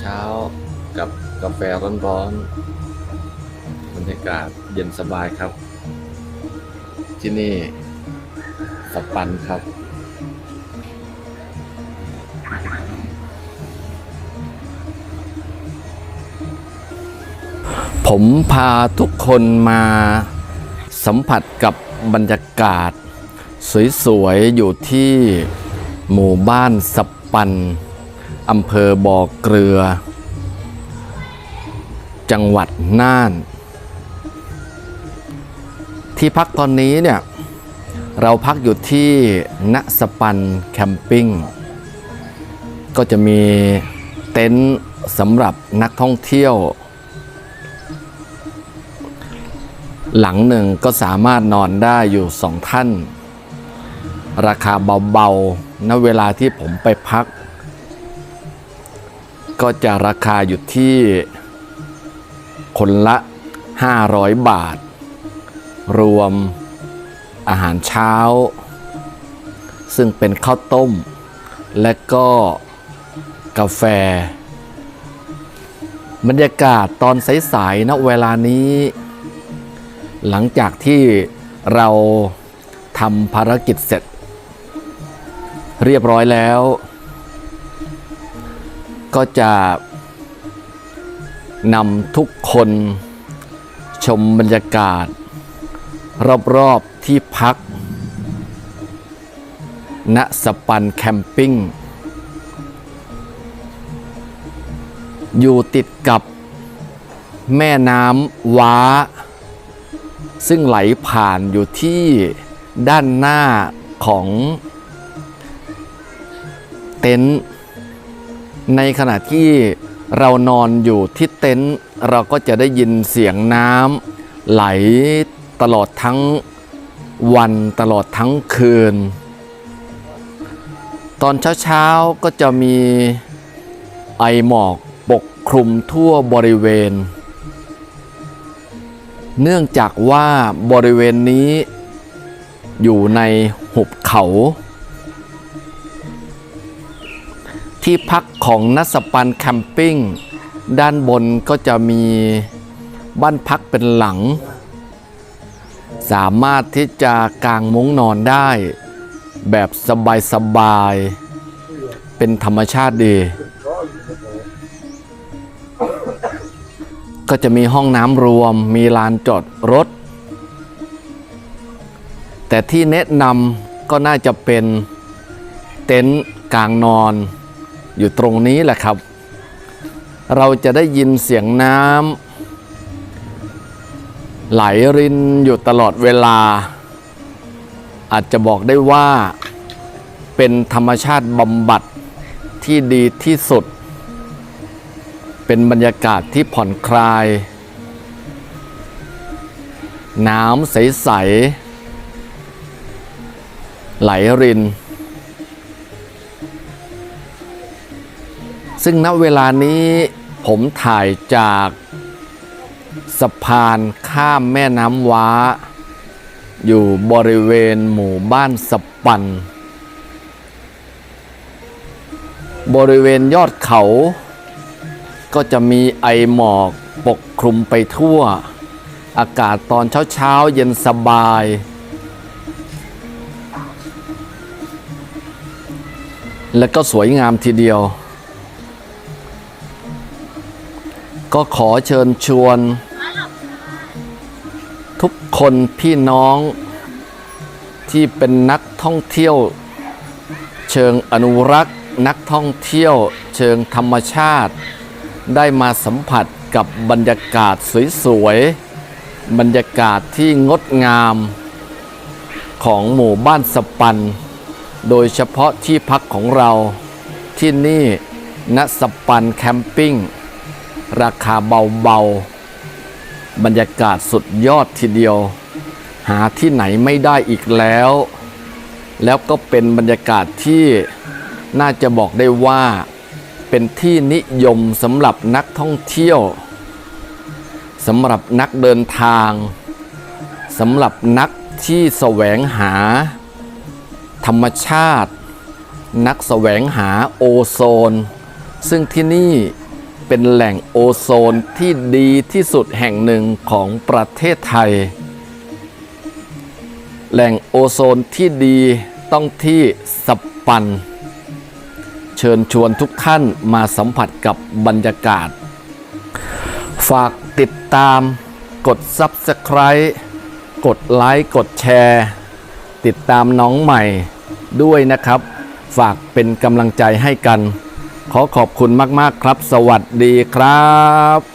เช้าๆ กับกาแฟร้อนๆบรรยากาศเย็นสบายครับ ที่นี่สปันครับ ผมพาทุกคนมาสัมผัสกับบรรยากาศ สวยๆ อยู่ที่หมู่บ้านสปัน อำเภอบ่อเกลือ จังหวัดน่าน ที่พักตอนนี้เนี่ย เราพักอยู่ที่ณสปันแคมปิ้ง ก็จะมีเต็นท์สำหรับนักท่องเที่ยว หลังหนึ่งก็สามารถนอนได้อยู่สองท่าน ราคาเบาๆณเวลาที่ผมไปพัก ก็จะราคาอยู่ที่คนละ 500 บาท รวมอาหารเช้า ซึ่งเป็นข้าวต้ม และก็กาแฟ บรรยากาศตอนสายๆณเวลานี้ หลังจากที่เราทำภารกิจเสร็จ เรียบร้อยแล้ว ก็จะนำทุกคนชมบรรยากาศ รอบๆที่พัก ณสปันแคมปิ้ง อยู่ติดกับแม่น้ำว้า ซึ่งไหลผ่านอยู่ที่ด้านหน้าของเต็นท์ ในขณะที่เรานอนอยู่ที่เต็นท์เราก็จะได้ยินเสียงน้ำไหลตลอดทั้งวันตลอดทั้งคืน ตอนเช้าๆก็จะมีไอหมอกปกคลุมทั่วบริเวณ เนื่องจากว่าบริเวณนี้อยู่ในหุบเขา ที่พักของนัสปันแคมปิ้งด้านบนก็จะมีบ้านพักเป็นหลัง สามารถที่จะกางมุ้งนอนได้ แบบสบายๆเป็นธรรมชาติดี ก็จะมีห้องน้ำรวมมีลานจอดรถ แต่ที่แนะนำก็น่าจะเป็นเต็นท์กลางนอน อยู่ตรงนี้แหละครับ เราจะได้ยินเสียงน้ำไหลรินอยู่ตลอดเวลา อาจจะบอกได้ว่าเป็นธรรมชาติบำบัดที่ดีที่สุด เป็นบรรยากาศที่ผ่อนคลาย น้ำใส ๆ ไหลริน ซึ่งณเวลานี้ผมถ่ายจากสะพานข้ามแม่น้ำว้า อยู่บริเวณหมู่บ้านสปัน บริเวณยอดเขา ก็จะมีไอหมอกปกคลุมไปทั่ว อากาศตอนเช้าๆเย็นสบาย และก็สวยงามทีเดียว ก็ขอเชิญชวน ทุกคนพี่น้องที่เป็นนักท่องเที่ยว เชิงอนุรักษ์ นักท่องเที่ยวเชิงธรรมชาติ ได้มาสัมผัสกับบรรยากาศสวยๆบรรยากาศที่งดงามของหมู่บ้านสปัน โดยเฉพาะที่พักของเราที่นี่ณสปันแคมปิ้ง ราคาเบาๆ บรรยากาศสุดยอดทีเดียว หาที่ไหนไม่ได้อีกแล้ว แล้วก็เป็นบรรยากาศที่น่าจะบอกได้ว่าเป็นที่นิยมสำหรับนักท่องเที่ยวสำหรับนักเดินทางสำหรับนักที่แสวงหา ธรรมชาติ นักแสวงหาโอโซน ซึ่งที่นี่ เป็นแหล่งโอโซนที่ดีที่สุดแห่งหนึ่งของประเทศไทย แหล่งโอโซนที่ดีต้องที่สปัน เชิญชวนทุกท่านมาสัมผัสกับบรรยากาศ ฝากติดตาม กด Subscribe กดไลค์กดแชร์ ติดตามน้องใหม่ด้วยนะครับ ฝากเป็นกำลังใจให้กัน ขอขอบคุณมาก ๆ ครับ สวัสดีครับ